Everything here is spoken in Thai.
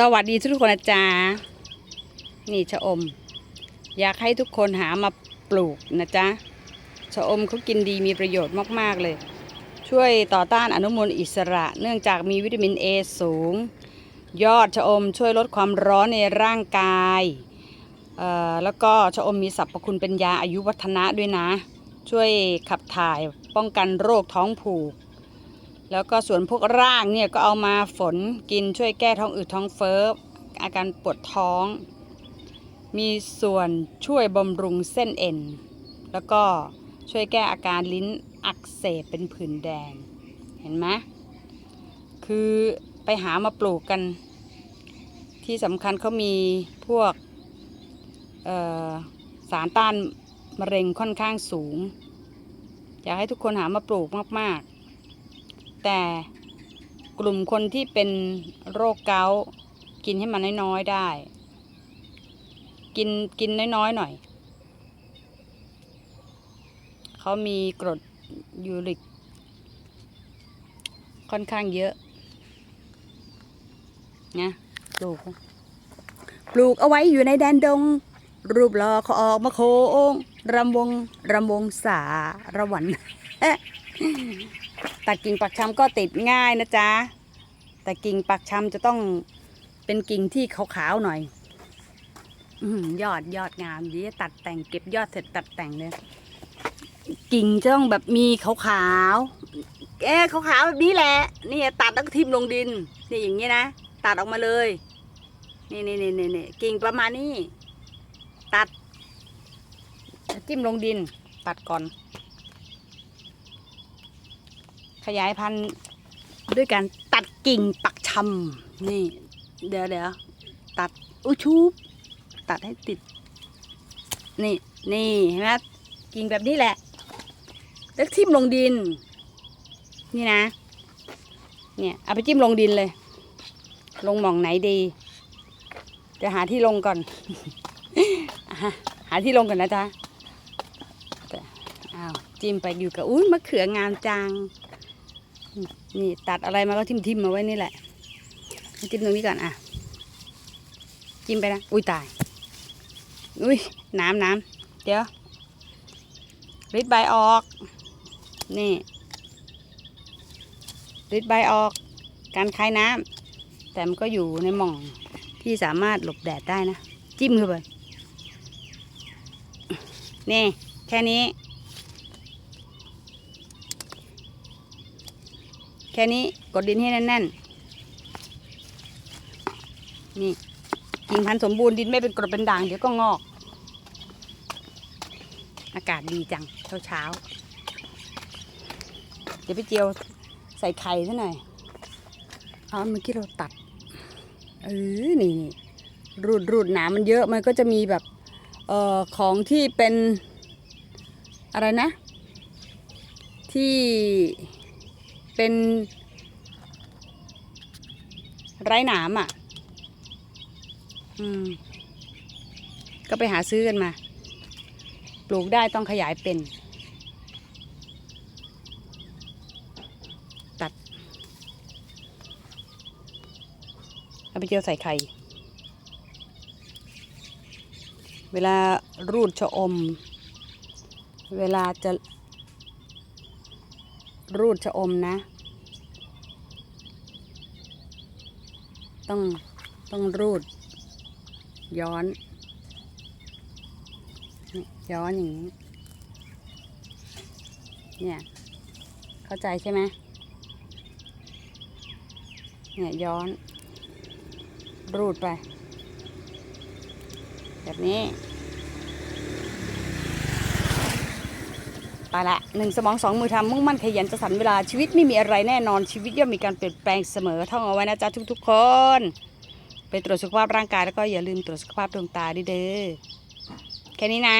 สวัสดีทุกคนนะจ๊ะนี่ชะอม อยากให้ทุกคนหามาปลูกนะจ๊ะชะอมเขากินดีมีประโยชน์มาก ๆ เลย ช่วยต่อต้านอนุมูลอิสระ เนื่องจากมีวิตามิน A สูง ยอดชะอมช่วยลดความร้อนในร่างกายแล้วก็ชะอมมีสรรพคุณเป็นยาอายุวัฒนะด้วยนะ ช่วยขับถ่ายป้องกันโรคท้องผูก แล้วก็ส่วนพวกรางเนี่ยก็เอามาฝนกินช่วยแก้ท้องอืดท้องเฟ้ออาการปวดท้อง มีส่วนช่วยบำรุงเส้นเอ็น แล้วก็ช่วยแก้อาการลิ้นอักเสบเป็นผื่นแดง เห็นไหมคือไปหามาปลูกกัน ที่สำคัญเขามีพวกสารต้านมะเร็งค่อนข้างสูง อยากให้ทุกคนหามาปลูกมาก ๆ แต่กลุ่มคนที่เป็นโรคเกาต์กินให้มันน้อยๆได้ กินกินน้อยๆหน่อย เขามีกรดยูริก ค่อนข้างเยอะนะปลูก ปลูกเอาไว้อยู่ในแดนดง รูปหล่อเขาออกมาโค้งรำวงรำวงสาระวัน ตัดกิ่งปักชำก็ติดง่ายนะจ๊ะ แต่กิ่งปักชำจะต้องเป็นกิ่งที่ขาวๆหน่อยอืยอดยอดงามดีตัดแต่งเก็บยอดเสร็จตัดแต่งเลยกิ่งจะต้องแบบมีขาวๆแกขาวๆแบบนี้แหละ นี่ตัดแล้วก็ทิ่มลงดิน นี่อย่างนี้นะ ตัดออกมาเลย นี่นี่นี่นี่นี่กิ่งประมาณนี้ ตัด จิ้มลงดิน ตัดก่อน ขยายพันธุ์ด้วยการตัดกิ่งปักชำนี่ เดี๋ยวเดี๋ยวตัดอุชูบตัดให้ติด นี่นี่เห็นไหมกิ่งแบบนี้แหละแล้วทิ่มลงดิน นี่นะ เนี่ยเอาไปจิ้มลงดินเลย ลงหม่องไหนดีจะหาที่ลงก่อน หาที่ลงก่อนนะจ๊ะอ้าวจิ้มไปอยู่กับอุ้ยมะเขืองามจัง นี่ตัดอะไรมาก็ทิมทิมๆมาไว้นี่แหละจิ้มตรงนี้ก่อนอะ จิ้มไปนะ อุ้ยตาย อุ้ยน้ำน้ำเดี๋ยวริดใบออก นี่ริดใบออก การคายน้ำแต่มันก็อยู่ในหม่องที่สามารถหลบแดดได้นะ จิ้มเข้าไปนี่แค่นี้ แค่นี้กดดินให้แน่นๆ นี่กิ่งพันธุ์สมบูรณ์ดินไม่เป็นกรดเป็นด่างเดี๋ยวก็งอก อากาศดีจังเช้าเช้าเดี๋ยวไปเจียวใส่ไข่ซะหน่อยเอ๋อเมื่อกี้เราตัดเออนี่นี่รูดรูดหนามมันเยอะมันก็จะมีแบบเอ่อของที่เป็นอะไรนะ ที่ เป็น ไร้หนามอะ อืม ก็ไปหาซื้อกันมา ปลูกได้ต้องขยายเป็น ตัด เอาไปเจียวใส่ไข่ เวลารูดชะอม เวลาจะ รูดชะอมนะ ต้องต้องรูด ย้อน ย้อนอย่างนี้ เนี่ย เข้าใจใช่ไหมเนี่ยย้อน รูดไป แบบนี้ ไปละหนึ่งสมองสองมือทำมุ่งมั่นขยันจะสันเวลาชีวิตไม่มีอะไรแน่นอนชีวิตย่อมมีการเปลี่ยนแปลงเสมอท่องเอาไว้นะจ๊ะทุกๆคน ไปตรวจสุขภาพร่างกายแล้วก็อย่าลืมตรวจสุขภาพดวงตาด้วยเด้อแค่นี้นะ